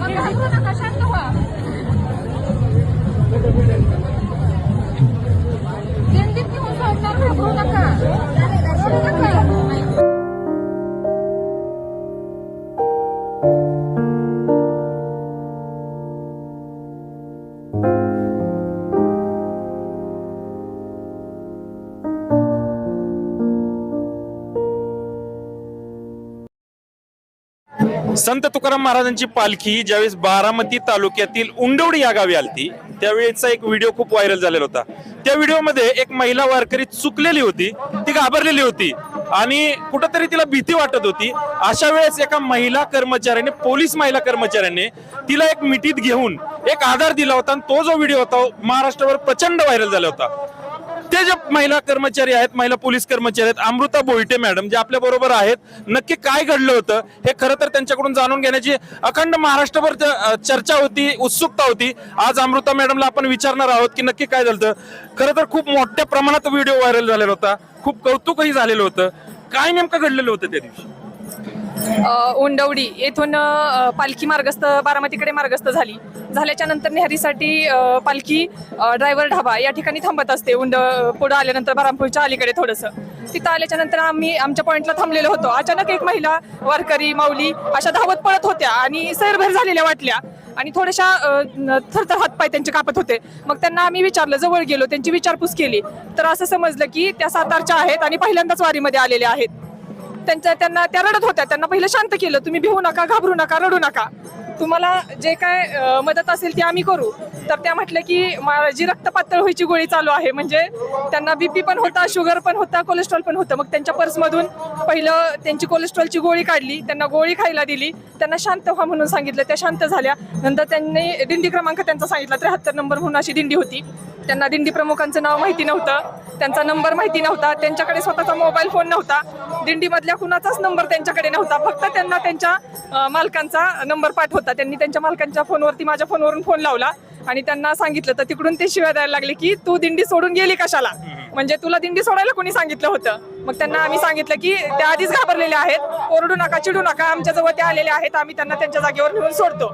मग घाबरू नका शांत व्हा दिंडीत संत तुकाराम महाराजांची पालखी ज्यावेळेस बारामती तालुक्यातील उंडवडी या गावी आलती त्यावेळेचा एक व्हिडिओ खूप व्हायरल झालेला होता. त्या व्हिडिओमध्ये एक महिला वारकरी चुकलेली होती ती घाबरलेली होती आणि कुठंतरी तिला भीती वाटत होती. अशा वेळेस एका महिला कर्मचाऱ्याने पोलीस महिला कर्मचाऱ्याने तिला एक मिठीत घेऊन एक आधार दिला होता आणि तो जो व्हिडिओ होता महाराष्ट्रावर प्रचंड व्हायरल झाला होता. ते जे महिला कर्मचारी आहेत महिला पोलीस कर्मचारी आहेत अमृता बोलटे मॅडम जे आपल्या बरोबर आहेत नक्की काय घडलं होतं हे खरं तर त्यांच्याकडून जाणून घेण्याची अखंड महाराष्ट्रभर चर्चा होती उत्सुकता होती. आज अमृता मॅडमला आपण विचारणार आहोत की नक्की काय झालं खरं तर खूप मोठ्या प्रमाणात व्हिडिओ व्हायरल झालेला होता खूप कौतुकही झालेलं होतं. काय नेमकं घडलेलं होतं त्या दिवशी? उंडवडी येथून पालखी मार्गस्थ बारामतीकडे मार्गस्थ झाली. झाल्याच्यानंतर नेहरीसाठी पालखी ड्रायव्हर ढाबा या ठिकाणी थांबत असते. उंड पुढं आल्यानंतर बारामपूरच्या अलीकडे थोडंसं. तिथं आल्याच्यानंतर आम्ही आमच्या पॉईंटला थांबलेलो होतो. अचानक एक महिला वारकरी माऊली अशा धावत पळत होत्या आणि सैरभर झालेल्या वाटल्या. आणि थोड्याशा थरथर हातपाय त्यांचे कापत होते. मग त्यांना आम्ही विचारलं जवळ गेलो त्यांची विचारपूस केली. तर असं समजलं की त्या सातारच्या आहेत आणि पहिल्यांदाच वारीमध्ये आलेल्या आहेत. त्यांच्या त्यांना त्या रडत होत्या. त्यांना पहिलं शांत केलं तुम्ही भिवू नका घाबरू नका रडू नका. तुम्हाला जे काय मदत असेल ती आम्ही करू. तर त्या म्हटलं की माझी रक्त पातळ व्हायची गोळी चालू आहे म्हणजे त्यांना बीपी पण होता शुगर पण होता कोलेस्ट्रॉल पण होतं. मग त्यांच्या पर्समधून पहिलं त्यांची कोलेस्ट्रॉलची गोळी काढली त्यांना गोळी खायला दिली. त्यांना शांत व्हा म्हणून सांगितलं. त्या शांत झाल्या. नंतर त्यांनी दिंडी क्रमांक त्यांचा सांगितला. त्र्याहत्तर नंबर म्हणून अशी दिंडी होती. त्यांना दिंडी प्रमुखांचं नाव माहिती नव्हतं. त्यांचा नंबर माहिती नव्हता. त्यांच्याकडे स्वतःचा मोबाईल फोन नव्हता. दिंडीमधल्या कुणाचाच नंबर त्यांच्याकडे नव्हता. फक्त त्यांना त्यांच्या मालकांचा नंबर पाठ होता त्यांनी त्यांच्या मालकांच्या फोनवरती माझ्या फोनवरून फोन लावला आणि त्यांना सांगितलं तर तिकडून ते शिव्या द्यायला लागले की तू दिंडी सोडून गेली कशाला? म्हणजे तुला दिंडी सोडायला कोणी सांगितलं होतं? मग त्यांना आम्ही सांगितलं की त्या आधीच घाबरलेल्या आहेत. ओरडू नका चिडू नका. आमच्या जवळ त्या आलेल्या आहेत. आम्ही त्यांना त्यांच्या जागेवर नेऊन सोडतो.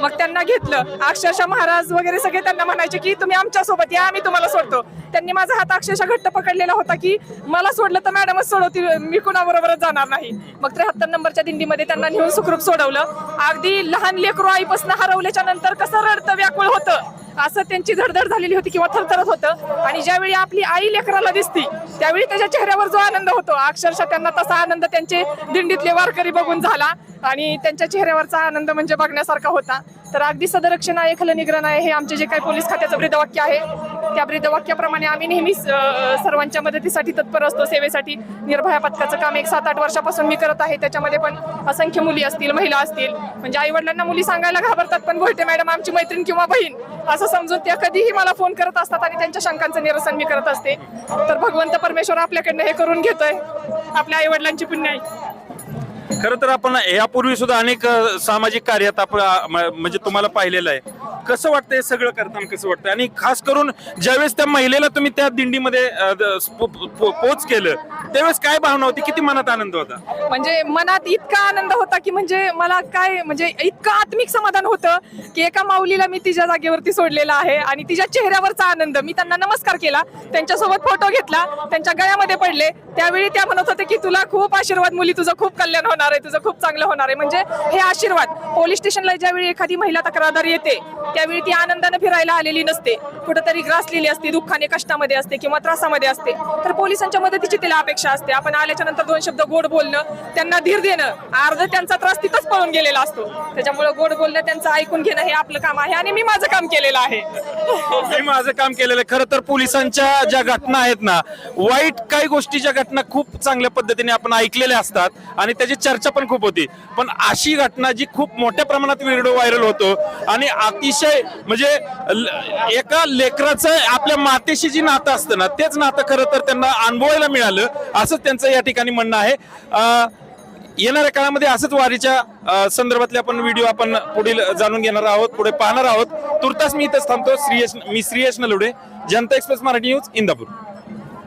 मग त्यांना घेतलं. अक्षरशः महाराज वगैरे सगळे त्यांना म्हणायचे की तुम्ही आमच्यासोबत या आम्ही तुम्हाला सोडतो. त्यांनी माझा हात अक्षरशः घट्ट पकडलेला होता की मला सोडलं तर मॅडमच सोडवतील मी कुणाबरोबरच जाणार नाही. मग त्र्याहत्तर नंबरच्या दिंडीमध्ये त्यांना नेऊन सुखरूप सोडवलं. अगदी लहान लेकरू आईपासून हरवल्याच्या नंतर कसं रडतं व्याकुळ होतं. असं त्यांची धडधड झालेली होती किंवा थरथरत होतं. आणि ज्यावेळी आपली आई लेकराला दिसती त्यावेळी त्याच्या चेहऱ्यावर जो आनंद होतो अक्षरशः त्यांना तसा आनंद त्यांचे दिंडीतले वारकरी बघून झाला. आणि त्यांच्या चेहऱ्यावरचा आनंद म्हणजे बघण्यासारखा होता. तर अगदी सदरक्षण आहे खलनिग्रहण आहे हे आमचे जे काही पोलीस खात्याचं ब्रीदवाक्य आहे. त्या वाक्याप्रमाणे आम्ही नेहमीच सर्वांच्या मदतीसाठी तत्पर असतो सेवेसाठी निर्भया पथकाचं काम एक सात आठ वर्षापासून मी करत आहे. त्याच्यामध्ये पण असंख्य मुली असतील महिला असतील म्हणजे आई वडिलांना मुली सांगायला घाबरतात पण बोलते मॅडम आमची मैत्रीण किंवा बहीण असं समजून त्या कधीही मला फोन करत असतात आणि त्यांच्या शंकांचं निरसन मी करत असते. तर भगवंत परमेश्वर आपल्याकडनं हे करून घेतोय. आपल्या आई वडिलांची पुण्य आहे. खरं तर आपण यापूर्वी सुद्धा अनेक सामाजिक कार्यात आपण म्हणजे तुम्हाला पाहिलेलं आहे. कसं वाटतंय हे सगळं करताना कसं वाटतंय? आणि खास करून ज्यावेळेस त्या महिलेला तुम्ही त्या दिंडीमध्ये पोच केलं त्यावेळेस काय भावना होती? किती मनात आनंद होता? म्हणजे मनात इतका आनंद होता की म्हणजे मला काय म्हणजे इतकं आत्मिक समाधान होतं की एका माऊलीला मी तिच्या जागेवरती सोडलेला आहे आणि तिच्या चेहऱ्यावरचा आनंद. मी त्यांना नमस्कार केला त्यांच्यासोबत फोटो घेतला त्यांच्या गळ्यामध्ये पडले. त्यावेळी त्या म्हणत होते की तुला खूप आशीर्वाद मुली तुझं खूप कल्याण होणार आहे तुझं खूप चांगलं होणार आहे. म्हणजे हे आशीर्वाद. पोलीस स्टेशनला ज्यावेळी एखादी महिला तक्रारदार येते त्यावेळी ती आनंदाने फिरायला आलेली नसते. कुठेतरी ग्रासलेली असते दुःखाने कष्टामध्ये असते किंवा त्रासामध्ये असते. तर पोलिसांच्या मदतीची तिला अपेक्षा असते. आपण आल्याच्यानंतर दोन शब्द गोड बोलणं त्यांना धीर देणं अर्ध त्यांचा त्रास तिथंच पळून गेलेला असतो. त्याच्यामुळे गोड बोलणं त्यांचं ऐकून घेणं हे आपलं काम आहे आणि मी माझं काम केलेलं आहे. मी माझं काम केलेलं आहे. खरं तर पोलिसांच्या ज्या घटना आहेत ना वाईट काही गोष्टीच्या घटना खूप चांगल्या पद्धतीने आपण ऐकलेल्या असतात आणि त्याची चर्चा पण खूप होती. पण अशी घटना जी खूप मोठ्या प्रमाणात व्हिडिओ व्हायरल होतो आणि अतिशय म्हणजे एका लेकराचं आपल्या मातेशी जी नातं असतं ना तेच नातं खरं तर त्यांना अनुभवायला मिळालं. असंच त्यांचं या ठिकाणी म्हणणं आहे. अं, येणाऱ्या काळामध्ये असंच वारीच्या संदर्भातले आपण व्हिडिओ आपण पुढील जाणून घेणार आहोत पुढे पाहणार आहोत. तुर्तास मी इथंच थांबतो. श्रीयश मी श्रीयश नलुडे जनता एक्सप्रेस मराठी न्यूज इंदापूर.